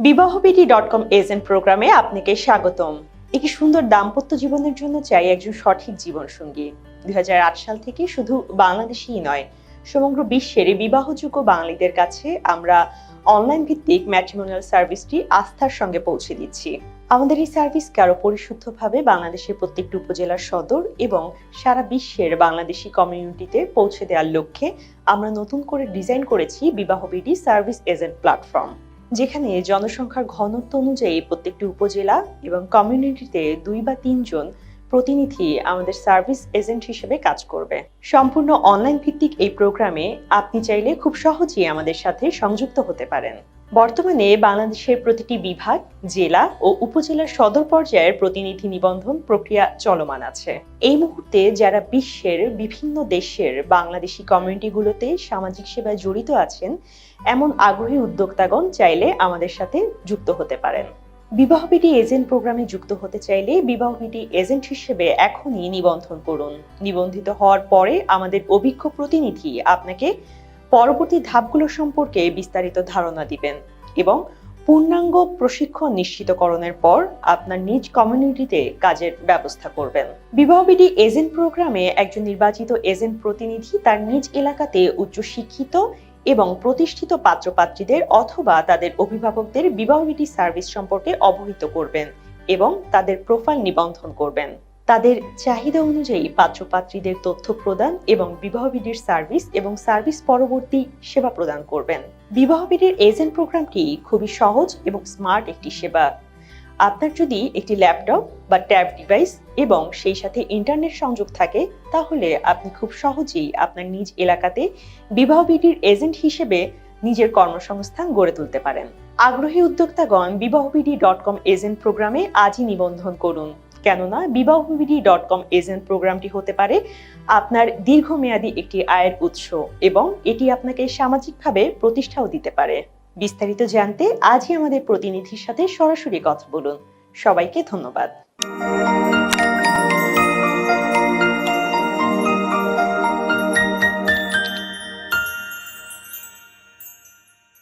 বিবাহবিধি dot com agent প্রোগ্রামে আপনাকে স্বাগতম। একটি সুন্দর দাম্পত্য জীবনের জন্য চাই একজন সঠিক জীবন সঙ্গী দুই সাল থেকে শুধু বাংলাদেশেই নয়, সমগ্র বিশ্বের বিবাহযোগ্য বাঙালিদের কাছে আমরা অনলাইন ভিত্তিক ম্যাট্রিমোনিয়াল সার্ভিসটি আস্থার সঙ্গে পৌঁছে দিচ্ছি। আমাদের এই সার্ভিসকে আরও পরিশুদ্ধভাবে বাংলাদেশের প্রত্যেকটি উপজেলার সদর এবং সারা বিশ্বের বাংলাদেশি কমিউনিটিতে পৌঁছে দেওয়ার লক্ষ্যে আমরা নতুন করে ডিজাইন করেছি বিবাহবিধি সার্ভিস এজেন্ট প্ল্যাটফর্ম যেখানে জনসংখ্যার ঘনত্ব অনুযায়ী প্রত্যেকটি উপজেলা এবং কমিউনিটিতে দুই বা তিনজন প্রতিনিধি আমাদের সার্ভিস এজেন্ট হিসেবে কাজ করবে। সম্পূর্ণ অনলাইন ভিত্তিক এই প্রোগ্রামে আপনি চাইলে খুব সহজেই আমাদের সাথে সংযুক্ত হতে পারেন। বর্তমানে বাংলাদেশের প্রতিটি বিভাগ, জেলা ও উপজেলার সদর পর্যায়ের প্রতিনিধি নিবন্ধন প্রক্রিয়া চলমান আছে। এই মুহূর্তে যারা বিশ্বের বিভিন্ন দেশের বাংলাদেশি কমিউনিটিগুলোতে সামাজিক সেবায় জড়িত আছেন, এমন আগ্রহী উদ্যোক্তাগণ চাইলে আমাদের সাথে যুক্ত হতে পারেন। বিবাহবিধি এজেন্ট প্রোগ্রামে যুক্ত হতে চাইলে বিবাহবিধি এজেন্ট হিসেবে এখনই নিবন্ধন করুন। নিবন্ধিত হওয়ার পরে আমাদের অভিজ্ঞ প্রতিনিধি আপনাকে পরবর্তী ধাপগুলো সম্পর্কে বিস্তারিত ধারণা দিবেন এবং পূর্ণাঙ্গ প্রশিক্ষণ নিশ্চিতকরণের পর আপনার নিজ কমিউনিটিতে কাজের ব্যবস্থা করবেন। বিবাহবিধি এজেন্ট প্রোগ্রামে একজন নির্বাচিত এজেন্ট প্রতিনিধি তার নিজ এলাকাতে উচ্চশিক্ষিত এবং প্রতিষ্ঠিত পাত্রপাত্রীদের অথবা তাদের অভিভাবকদের বিবাহবিধি সার্ভিস সম্পর্কে অবহিত করবেন এবং তাদের প্রোফাইল নিবন্ধন করবেন। তাদের চাহিদা অনুযায়ী পাত্রপাত্রীদের তথ্য প্রদান এবং বিবাহ বিবাহবিধির সার্ভিস এবং সার্ভিস পরবর্তী সেবা প্রদান করবেন। বিবাহ বিবাহবিধির এজেন্ট প্রোগ্রামটি খুবই সহজ এবং স্মার্ট একটি সেবা। আপনার যদি একটি ল্যাপটপ বা ট্যাব ডিভাইস এবং সেই সাথে ইন্টারনেট সংযোগ থাকে, তাহলে আপনি খুব সহজেই আপনার নিজ এলাকাতে বিবাহ বিবাহবিধির এজেন্ট হিসেবে নিজের কর্মসংস্থান গড়ে তুলতে পারেন। আগ্রহী উদ্যোক্তাগণ বিবাহবিধি ডট কম এজেন্ট প্রোগ্রামে আজই নিবন্ধন করুন। কেননা বিবাহবিধি ডট কম এজেন্ট প্রোগ্রামটি হতে পারে আপনার দীর্ঘমেয়াদী একটি আয়ের উৎস এবং এটি আপনাকে সামাজিকভাবে প্রতিষ্ঠাও দিতে পারে। বিস্তারিত জানতে আজই আমাদের প্রতিনিধির সাথে সরাসরি কথা বলুন। সবাইকে ধন্যবাদ।